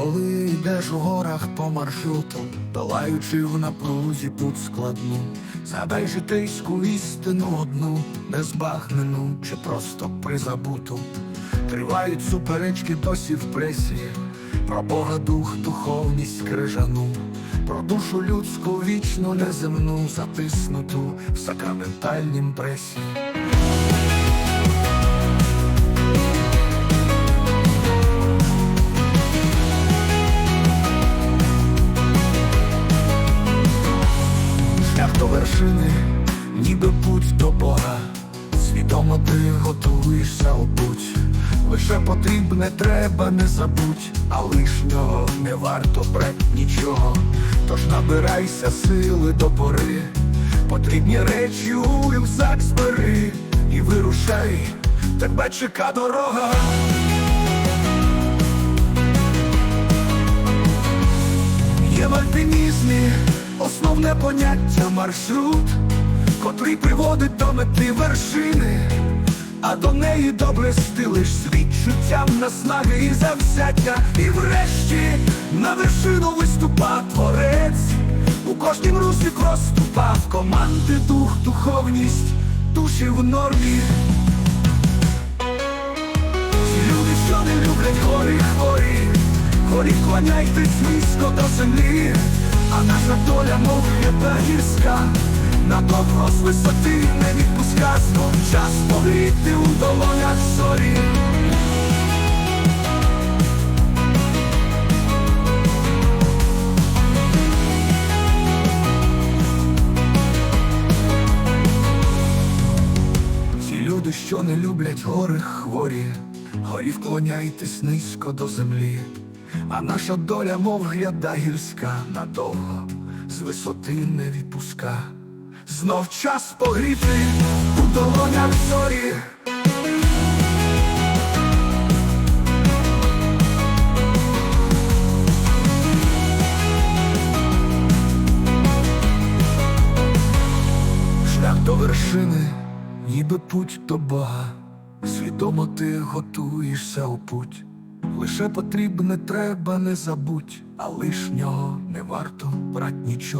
Коли йдеш у горах по маршруту, долаючи в напрузі путь складну, згадай житейську істину одну, незбагнену чи просто призабуту. Тривають суперечки досі в пресі, про Бога дух, духовність крижану, про душу людську вічну неземну, затиснуту в сакраментальнім пресі. Вершини, ніби путь до Бога. Свідомо ти готуєшся у путь. Лише потрібне треба, не забудь, а лишнього не варто брать нічого. Тож набирайся сили до пори. Потрібні речі у рюкзак збери і вирушай, тебе чека дорога. Є в альпінізмі основне поняття маршрут, котрий приводить до мети вершини, а до неї добре стилиш з відчуттям наснаги і завзяття. І врешті на вершину виступа творець, у кожнім русі проступав команди дух, духовність, душі в нормі. Люди, що не люблять гори хворі, горі кланяйтесь низько до землі, наша доля мов гряда гірська, на добро з висоти не відпуска, знов час погріти у долонях зорі. Ті люди, що не люблять гори хворі, горі вклоняйтесь низько до землі, а наша доля, мов гряда гірська, надовго з висоти не відпуска. Знов час погріти у долонях зорі. Шлях до вершини, ніби путь до Бога. Свідомо ти готуєшся у путь. Лише потрібне треба, не забудь, а лишнього не варто брать нічого.